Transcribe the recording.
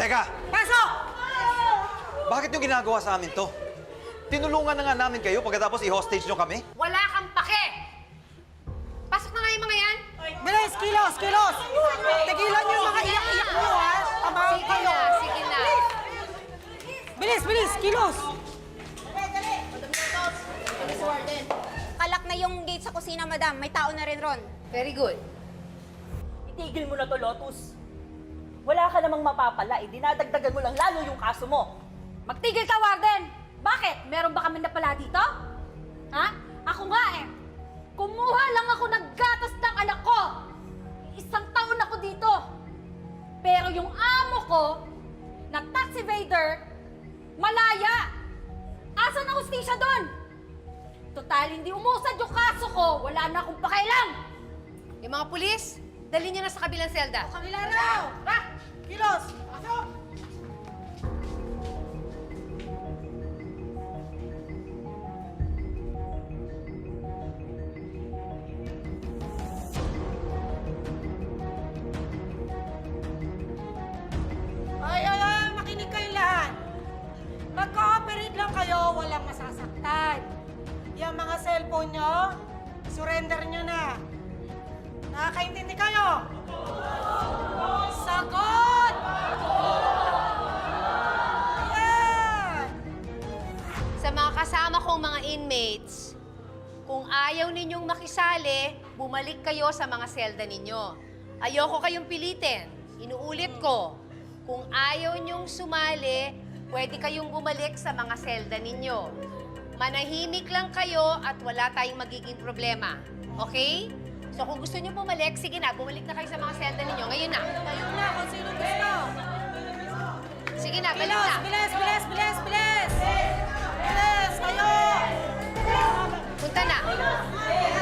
Teka, Pasok! bakit nyo ginagawa sa amin to? Tinulungan na nga namin kayo pagkatapos i-hostage nyo kami? Wala kang pake! Pasok na nga yung mga yan! Bilis, kilos, kilos! Tigilan niyo yung mga iyak-iyak niyo, ha? Pamahan Sige kayo. na, sige na. Bilis, bilis, kilos! Kalak na yung gate sa kusina, madam. May tao na rin ron. Very good. Itigil mo na to, Lotus. Wala ka namang mapapala, eh. Dinadagdagan mo lang lalo yung kaso mo. Magtigil ka, Warden! Bakit? Meron ba kami napala dito? Ha? Ako nga eh. Kumuha lang ako ng gatas ng anak ko. Isang taon ako dito. Pero yung amo ko, na tax evader, malaya. Asan ang hustisya doon? Total, hindi umusad yung kaso ko. Wala na akong pakialam. Yung mga pulis, dali niyo na sa kabilang selda. Kabila na! Ha? Kilos! Pasok! Ay, ay, ay, makinig kayong lahat. Mag-cooperate lang kayo, walang masasaktan. Yung mga cellphone nyo, surrender nyo na. Nakakaintindi kayo? Sagot! Yan! Sa mga kasama kong mga inmates, kung ayaw ninyong makisali, bumalik kayo sa mga selda ninyo. Ayoko kayong pilitin. Inuulit ko, kung ayaw ninyong sumali, pwede kayong bumalik sa mga selda ninyo. Manahimik lang kayo at wala tayong magiging problema. Okay? So kung gusto niyo bumalik, sige na, bumalik na kayo sa mga selda ninyo. Ngayon na. Tayo na kung sino gusto. Sige na, balik Bilis, na. bilis, bilis, bilis, bilis! Bilis, kayo! Punta na. Teka